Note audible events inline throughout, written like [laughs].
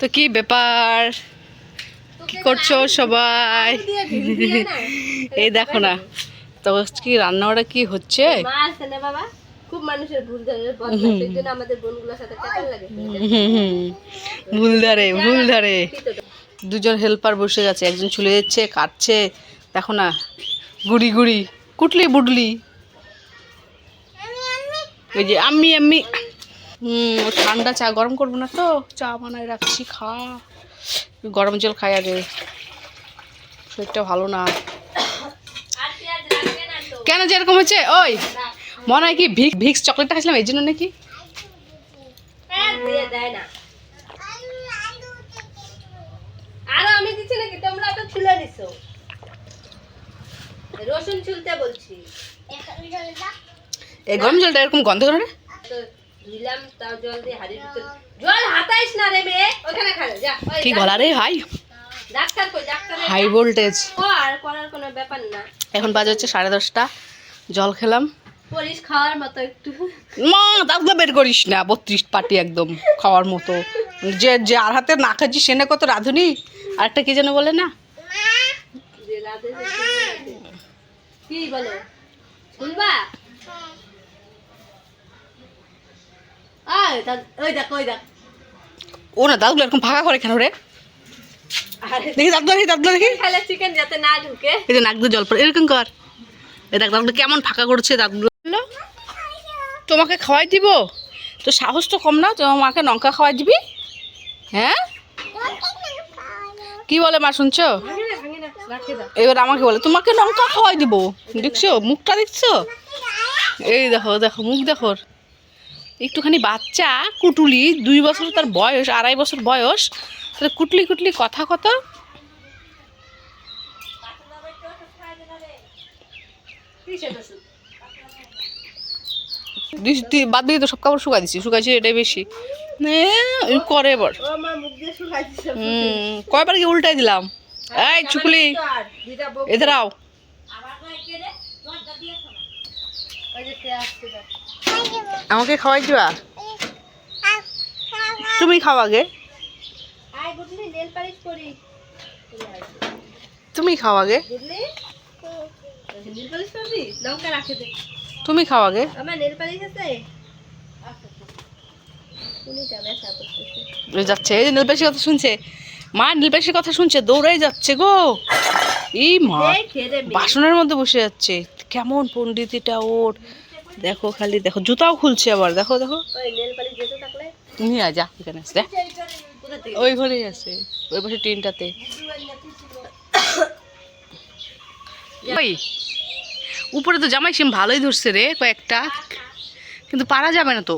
তো কি ব্যাপার? কি করছ সবাই? [laughs] এই দেখো না। তো কি রান্নাটা কি হচ্ছে? বাবা খুব মানুষের ভুল ধরে বদমাশ সেই জন্য আমাদের বোনগুলোর সাথে লাগে? ভুল ধরে ভুল ধরে। দুজন হেল্পার বসে গেছে একজন চলে যাচ্ছে কাটছে। দেখো না গুড়ি গুড়ি কুটলি বুডলি ওই যে আমি আমি হুম ঠান্ডা চা গরম করব না তো। চা বানায় রাখছি খা। গরম জল খাই আগে। শরীরটা ভালো না। কেন যে এরকম হচ্ছে? ওই মনে হয় কি ভিক্স ভিক্স চকলেটটা খাইছিলাম এই জন্য নাকি? এই গরম জলটা? এরকম গন্ধ করে দিলাম তাও জল দিয়ে হাড়ির ভিতর জল হাতাইস না রে মেয়ে ওখানে খা যা কি গলা রে হাই ডাক্তার কই ডাক্তার হাই ভোল্টেজ কর করার কোনো ব্যাপার না। এখন বাজে হচ্ছে সাড়ে দশটা জল খেলাম। পরিস খাওয়ার মতো একটু। মা দাদা বের করিস না বত্রিশ পাটি একদম খাওয়ার মতো। যে যে আর হাতে না খাচ্ছি সে না কত রাঁধুনি? আরেকটা কি যেন বলে না। কি বলো? শুনবা? তা- ওই দেখ ওই দেখ। ও না দাদুগুলো এরকম ফাঁকা করে কেন রে? দেখি দাদু দেখি দাদু দেখি। খাইলে চিকেন যাতে না ঢুকে। এই যে নাক দিয়ে জল পড়ে এরকম কর। এই দেখ দাদুগুলো কেমন ফাঁকা করছে দাদুগুলো তোমাকে খাওয়াই দিব? তো সাহস তো কম না তোমার মাকে লঙ্কা খাওয়াই দিবি? হ্যাঁ? কি বলে মা শুনছো? এবার আমাকে বলে তোমাকে লঙ্কা খাওয়াই দিব। দেখছ? মুখটা দেখছ? এই দেখো দেখো মুখ দেখো ওর। একটুখানি বাচ্চা কুটুলি দুই বছর তার বয়স আড়াই বছর বয়স তাহলে কুটলি কুটলি কথা কত? বাদ দিয়ে তো সব কাপড় শুকাই দিচ্ছি শুকাইছি এটাই বেশি। করে এবার। দিছে কয়বার কি উল্টাই দিলাম? এই চুকলি এদের আও ওই যে কে আসছে দেখ। আমাকে খাওয়াই দিবা? তুমি খাও আগে। তুমি খাও আগে। তুমি খাও আগে। যাচ্ছে এই যে নীলপেশির কথা শুনছে। মা নীলপেশির কথা শুনছে দৌড়াই যাচ্ছে গো। এই মা বাসনের মধ্যে বসে যাচ্ছে। কেমন পণ্ডিতিটা ওর। দেখো খালি দেখো জুতাও খুলছে আবার দেখো দেখো। নিয়ে যা এখানে ওই ঘরেই আছে ওই পাশে টিনটাতে। ওই উপরে তো জামাই সিম ভালোই ধরছে রে কয়েকটা। কিন্তু পারা যাবে না তো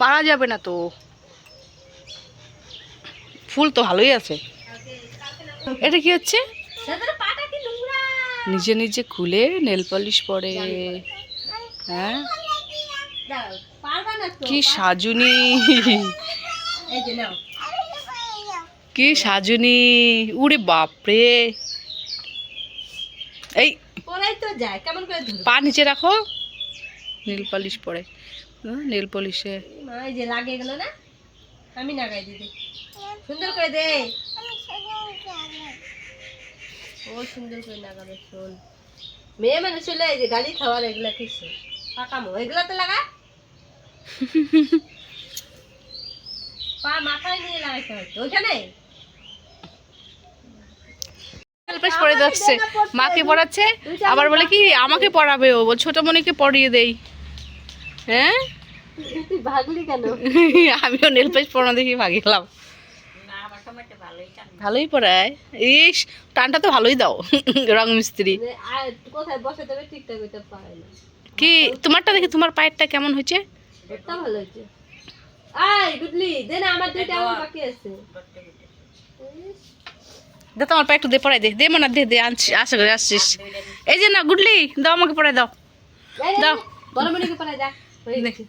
পারা যাবে না তো। ফুল তো ভালোই আছে। এটা কি হচ্ছে? নিজে নিজে খুলে নেল পলিশ পরে। হ্যাঁ? কি সাজুনি। কি সাজুনি উড়ে বাপরে। এই পা নিচে রাখো। নীল পলিশ পরে। নীল পলিশে। মা এই যে লাগে গেল না? আমি দিদি সুন্দর করে দে। ও সুন্দর করে লাগাবে শোন মেয়ে এই যে গাড়ি খাওয়ার এগুলা কিছু পাকামো এগুলা তো লাগা পা মাথায় নিয়ে লাগাইতে হয়তো ওইখানে? নীল পলিশ যাচ্ছে। মাকে পড়াচ্ছে আবার বলে কি আমাকে পড়াবে ও ছোট মনিকে পড়িয়ে দেই। হ্যাঁ? তুই ভাগলি কেন? [laughs] আমিও নীল পলিশ পড়ানো দেখি ভাগে গেলাম ভালোই পড়ায়। ইস টানটা তো ভালোই দাও [laughs] রং মিস্ত্রি। কি তোমারটা দেখি তোমার পায়েরটা কেমন হয়েছে? ভালো হয়েছে। আয় গুডলি দে আমার দুইটা বাকি আছে। দে তোমার পায়ে একটু দে পড়াই দে। দে মনে দে দে আনছি আশা করে আসছিস। এই যে না গুডলি দাও আমাকে পড়াই দাও। দাও। যা হয়ে গেছে।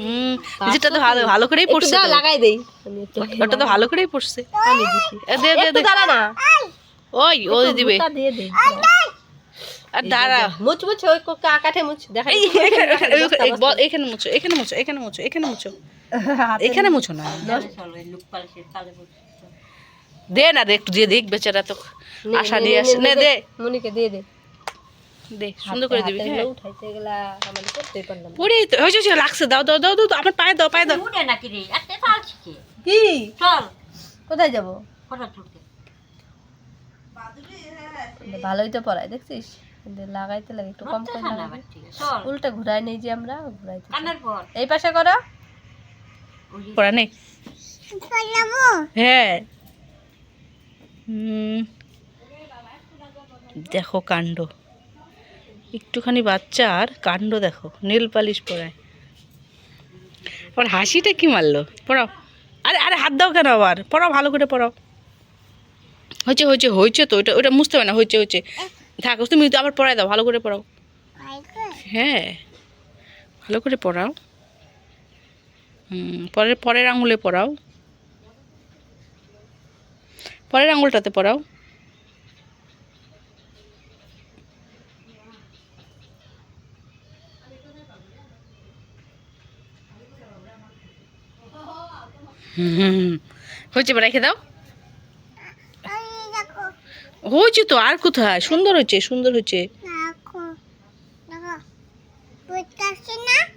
হুম যেটা তো ভালো ভালো করেই পড়ছে লাগাই দেই। ওটা তো ভালো করেই পড়ছে। আমি দে দে দে। দাঁড়া না ওই ও দিবে। দিয়ে দে। আর দাঁড়া। মুচ মুচ ওই কাঠে মুচ দেখা এখানে- এই- এই- বল, এখানে মুছো এখানে মুছো এখানে মুছো এখানে মুছো। এখানে মুছো। না। দে না রে একটু দিয়ে দেখ বেচারা তো আশা নিয়ে আসে। নে। দে। মনিকে দিয়ে দে। দে সুন্দর করে দিবি হ্যাঁ। উঠাইতে গেলা করতেই পারলাম। তো লাগছে দাও দাও দাও আমার পায়ে দাও পায়ে দাও। কি? কোথায় যাব? ভালোই তো পড়ায় দেখছিস? কিন্তু লাগাইতে লাগে একটু কম করে। উল্টা ঘুরাই নেই যে আমরা ঘুরাইতে এই পাশে করো। পড়া নেই। হ্যাঁ। হুম, দেখো কাণ্ড। একটুখানি বাচ্চার কাণ্ড দেখো, নীল পালিশ পরায় আবার হাসিটা কি মারলো? পড়াও। আরে আরে হাত দাও কেন আবার? পড়াও, ভালো করে পড়াও। হয়েছে হয়েছে হয়েছে তো, ওটা ওটা বুঝতে হবে না, হয়েছে হয়েছে। থাক, তুমি তো আবার পড়াই দাও, ভালো করে পড়াও। হ্যাঁ ভালো করে পড়াও। হুম পরের পরের আঙুলে পড়াও। পরের আঙুলটাতে পড়াও। হয়েছে রেখে দাও। হয়েছে তো আর কোথায়? সুন্দর হচ্ছে সুন্দর হচ্ছে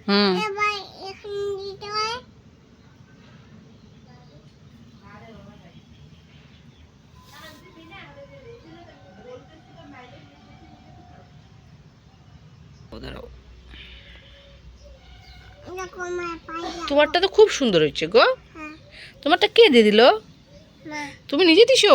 হুম। দাঁড়াও। তোমারটা তো খুব সুন্দর হয়েছে গো। তোমারটা কে দিয়ে দিল? তুমি নিজে দিছো?